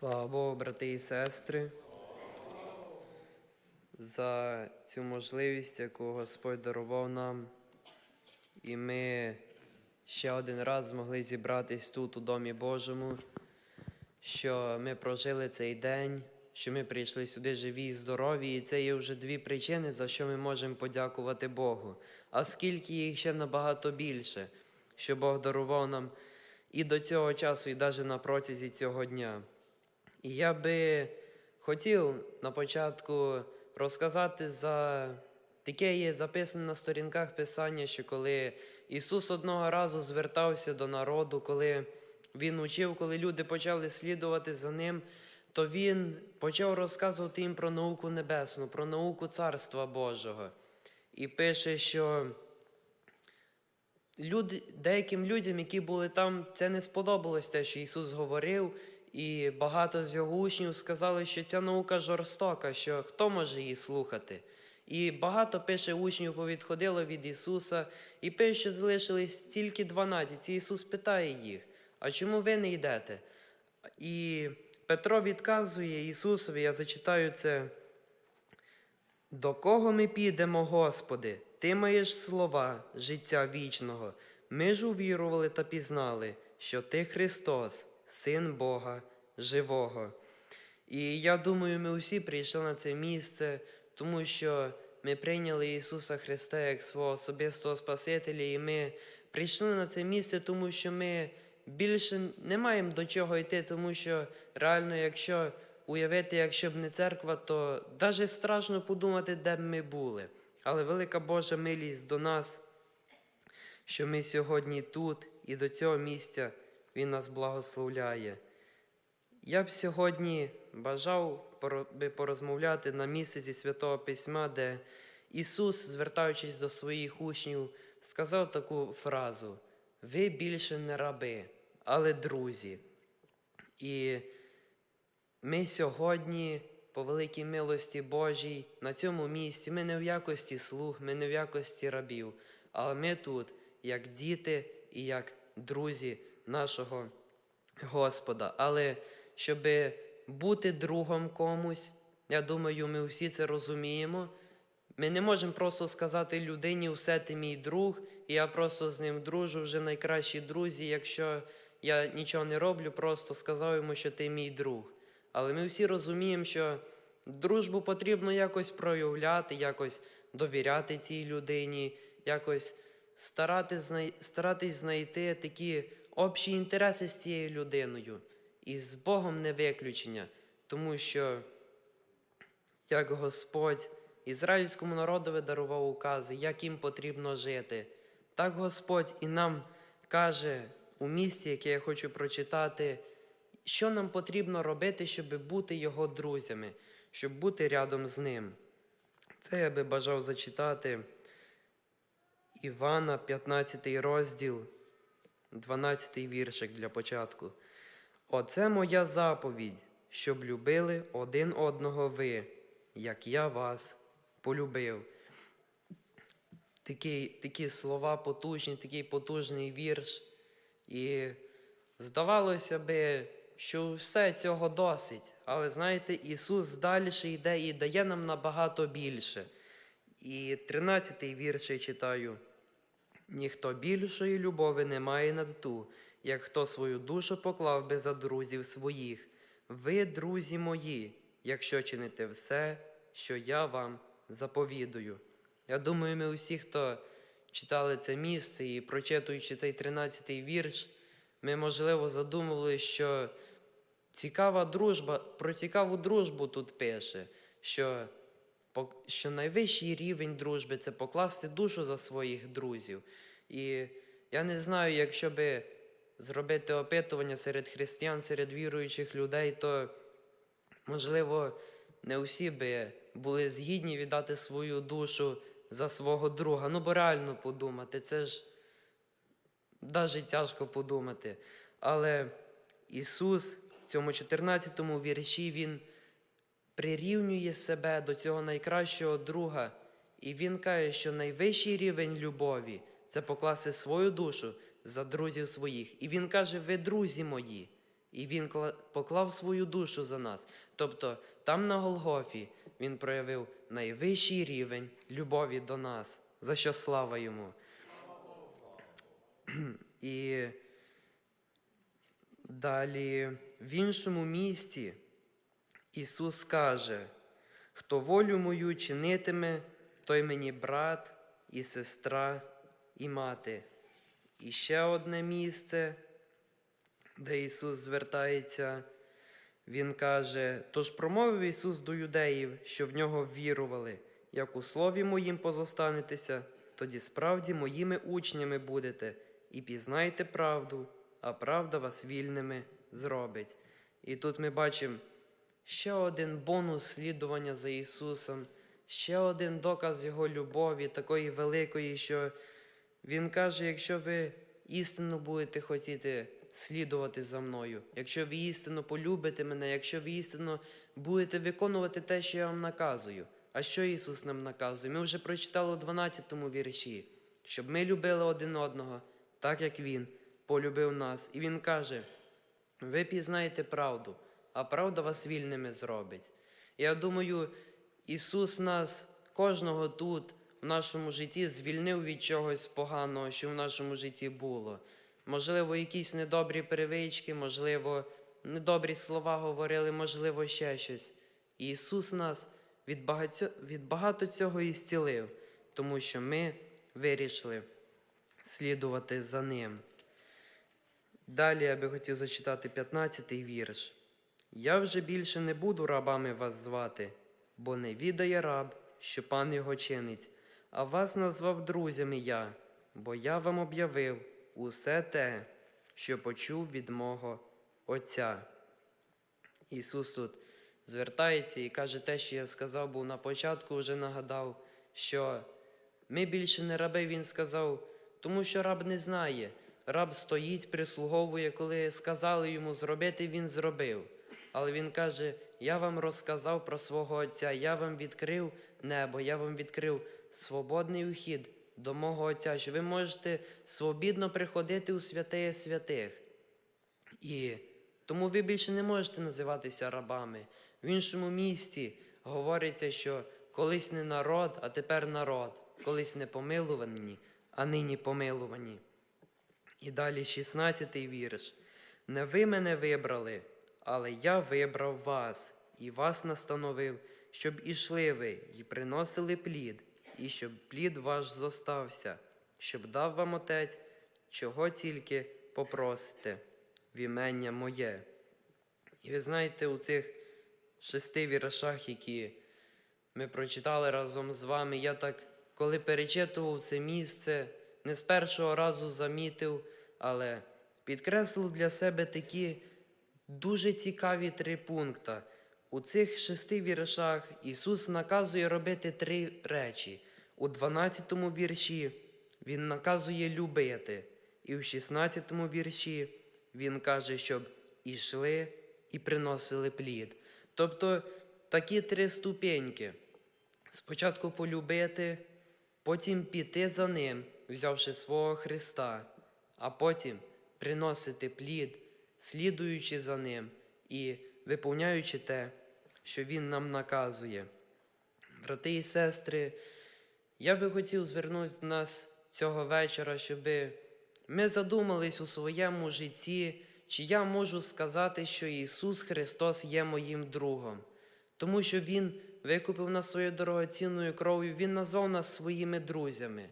Слава Богу, брати і сестри, за цю можливість, яку Господь дарував нам. І ми ще один раз змогли зібратись тут, у Домі Божому, що ми прожили цей день, що ми прийшли сюди живі і здорові, і це є вже дві причини, за що ми можемо подякувати Богу. А скільки їх ще набагато більше, що Бог дарував нам і до цього часу, і навіть на протязі цього дня. І я би хотів на початку розказати за таке є записане на сторінках Писання, що коли Ісус одного разу звертався до народу, коли Він учив, коли люди почали слідувати за Ним, то Він почав розказувати їм про науку небесну, про науку Царства Божого. І пише, що люди, деяким людям, які були там, це не сподобалось те, що Ісус говорив, і багато з його учнів сказали, що ця наука жорстока, що хто може її слухати. І багато пише учнів повідходило від Ісуса, і пише, що залишились тільки 12. І Ісус питає їх: А чому ви не йдете? І Петро відказує Ісусові, я зачитаю це. До кого ми підемо, Господи? Ти маєш слова життя вічного. Ми ж увірували та пізнали, що Ти Христос, Син Бога Живого. І я думаю, ми усі прийшли на це місце, тому що ми прийняли Ісуса Христа як свого особистого Спасителя, і ми прийшли на це місце, тому що ми більше не маємо до чого йти, тому що реально, якщо уявити, якщо б не церква, то навіть страшно подумати, де б ми були. Але велика Божа милість до нас, що ми сьогодні тут і до цього місця Він нас благословляє. Я б сьогодні бажав би порозмовляти на місці зі Святого Письма, де Ісус, звертаючись до своїх учнів, сказав таку фразу: Ви більше не раби, але друзі. І ми сьогодні, по великій милості Божій, на цьому місці, ми не в якості слуг, ми не в якості рабів, але ми тут як діти і як друзі нашого Господа. Але щоб бути другом комусь, я думаю, ми всі це розуміємо. Ми не можемо просто сказати людині, все ти мій друг, і я просто з ним дружу, вже найкращі друзі, якщо я нічого не роблю, просто сказав йому, що ти мій друг. Але ми всі розуміємо, що дружбу потрібно якось проявляти, якось довіряти цій людині, якось старатись, знайти такі общі інтереси з цією людиною. І з Богом не виключення, тому що як Господь ізраїльському народові дарував укази, як їм потрібно жити, так Господь і нам каже у місці, яке я хочу прочитати, що нам потрібно робити, щоб бути Його друзями, щоб бути рядом з ним. Це я би бажав зачитати Івана, 15 розділ, 12 віршик для початку. Оце моя заповідь, щоб любили один одного ви, як я вас полюбив. Такі, такі слова потужні, такий потужний вірш. І здавалося би, що все цього досить. Але знаєте, Ісус далі йде і дає нам набагато більше. І 13-й вірш я читаю. Ніхто більшої любові не має над ту, як хто свою душу поклав би за друзів своїх. Ви, друзі мої, якщо чините все, що я вам заповідую. Я думаю, ми усі, хто читали це місце і прочитуючи цей 13-й вірш, ми, можливо, задумували, що цікава дружба, про цікаву дружбу тут пише, що, що найвищий рівень дружби це покласти душу за своїх друзів. І я не знаю, якщо би зробити опитування серед християн, серед віруючих людей, то можливо не всі би були згідні віддати свою душу за свого друга. Ну, бо реально подумати, це ж навіть тяжко подумати. Але Ісус в цьому 14 му вірші Він прирівнює себе до цього найкращого друга, і Він каже, що найвищий рівень любові це покласти свою душу за друзів своїх. І Він каже: ви друзі мої, і Він поклав свою душу за нас. Тобто там на Голгофі Він проявив найвищий рівень любові до нас, за що слава йому. І далі в іншому місті Ісус каже, хто волю мою чинитиме, той мені брат і сестра і мати. І ще одне місце, де Ісус звертається, Він каже: Тож промовив Ісус до юдеїв, що в нього вірували, як у слові моїм позостанетеся, тоді справді моїми учнями будете, і пізнайте правду, а правда вас вільними зробить. І тут ми бачимо ще один бонус слідування за Ісусом, ще один доказ Його любові, такої великої, що Він каже: якщо ви істинно будете хотіти слідувати за мною, якщо ви істинно полюбите мене, якщо ви істинно будете виконувати те, що я вам наказую. А що Ісус нам наказує? Ми вже прочитали у 12 вірші, щоб ми любили один одного, так як Він полюбив нас. І Він каже: ви пізнаєте правду, а правда вас вільними зробить. Я думаю, Ісус нас, кожного тут, в нашому житті, звільнив від чогось поганого, що в нашому житті було. Можливо, якісь недобрі привички, можливо, недобрі слова говорили, можливо, ще щось. І Ісус нас від багатьо, від багато цього і зцілив, тому що ми вирішили слідувати за Ним. Далі я би хотів зачитати 15-й вірш. Я вже більше не буду рабами вас звати, бо не відає раб, що пан його чинить, а вас назвав друзями я, бо я вам об'явив усе те, що почув від мого Отця. Ісус тут звертається і каже те, що я сказав, бо на початку вже нагадав, що ми більше не раби, Він сказав, тому що раб не знає. Раб стоїть, прислуговує, коли сказали йому зробити, він зробив. Але він каже: Я вам розказав про свого Отця, я вам відкрив небо, я вам відкрив свободний ухід до мого Отця, що ви можете свобідно приходити у святеє святих. І тому ви більше не можете називатися рабами. В іншому місті говориться, що колись не народ, а тепер народ, колись не помилувані, а нині помилувані. І далі 16-й вірш. Не ви мене вибрали, але я вибрав вас і вас настановив, щоб ішли ви і приносили плід, і щоб плід ваш зостався, щоб дав вам отець, чого тільки попросите в імення моє. І ви знаєте, у цих шести віршах, які ми прочитали разом з вами, я так, коли перечитував це місце, не з першого разу замітив, але підкреслив для себе такі дуже цікаві три пункти. У цих шести віршах Ісус наказує робити три речі. У 12 вірші Він наказує любити, і в 16 вірші Він каже, щоб ішли і приносили плід. Тобто такі три ступеньки. Спочатку полюбити, потім піти за ним, взявши свого Христа, а потім приносити плід, слідуючи за ним і виповняючи те, що Він нам наказує. Брати і сестри, я би хотів звернути до нас цього вечора, щоб ми задумались у своєму житті, чи я можу сказати, що Ісус Христос є моїм другом, тому що Він викупив нас своєю дорогоцінною кров'ю, Він назвав нас своїми друзями.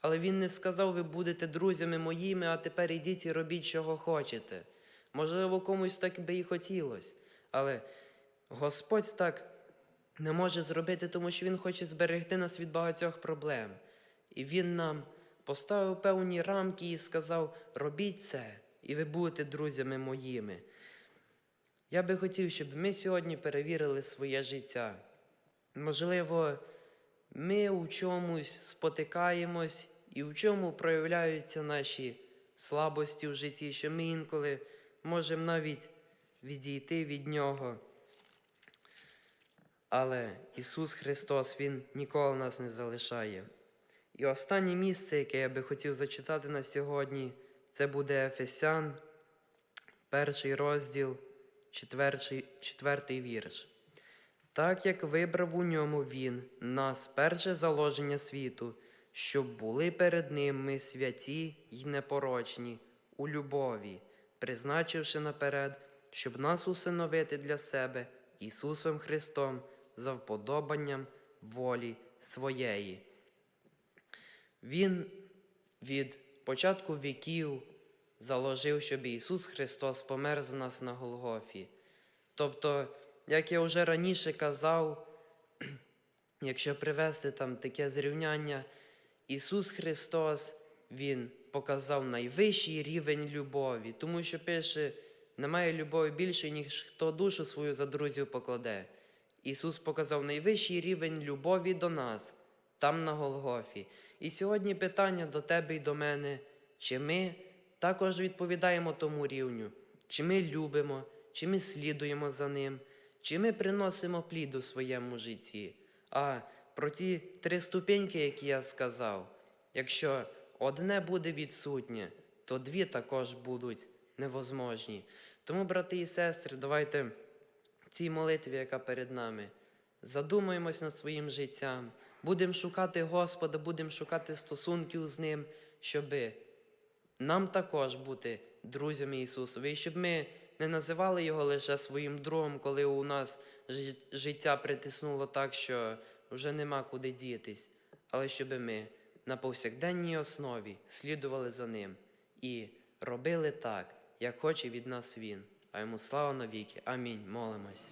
Але Він не сказав, ви будете друзями моїми, а тепер ідіть і робіть, чого хочете. Можливо, комусь так би і хотілося. Але Господь так не може зробити, тому що Він хоче зберегти нас від багатьох проблем. І Він нам поставив певні рамки і сказав: робіть це, і ви будете друзями моїми. Я би хотів, щоб ми сьогодні перевірили своє життя. Можливо, ми у чомусь спотикаємось і в чому проявляються наші слабості в житті, що ми інколи можемо навіть відійти від нього. Але Ісус Христос, Він ніколи нас не залишає. І останнє місце, яке я би хотів зачитати на сьогодні, це буде Ефесян, перший розділ, четвертий, четвертий вірш. Так як вибрав у ньому він нас перше заложення світу, щоб були перед ним ми святі й непорочні у любові, призначивши наперед, щоб нас усиновити для себе Ісусом Христом за вподобанням волі своєї. Він від початку віків заложив, щоб Ісус Христос помер за нас на Голгофі. Тобто, як я вже раніше казав, якщо привести там таке зрівняння, Ісус Христос, Він показав найвищий рівень любові, тому що пише, немає любові більше, ніж хто душу свою за друзів покладе. Ісус показав найвищий рівень любові до нас, там на Голгофі. І сьогодні питання до тебе і до мене, чи ми також відповідаємо тому рівню, чи ми любимо, чи ми слідуємо за ним, чи ми приносимо плід у своєму житті. А про ті три ступеньки, які я сказав, якщо одне буде відсутнє, то дві також будуть невозможні. Тому, брати і сестри, давайте цій молитві, яка перед нами, задумаємось над своїм життям, будемо шукати Господа, будемо шукати стосунків з Ним, щоби нам також бути друзями Ісусові, і щоб ми не називали Його лише своїм другом, коли у нас життя притиснуло так, що вже нема куди дітись, але щоб ми на повсякденній основі слідували за Ним і робили так, як хоче від нас Він. А йому слава навіки. Амінь. Молимось.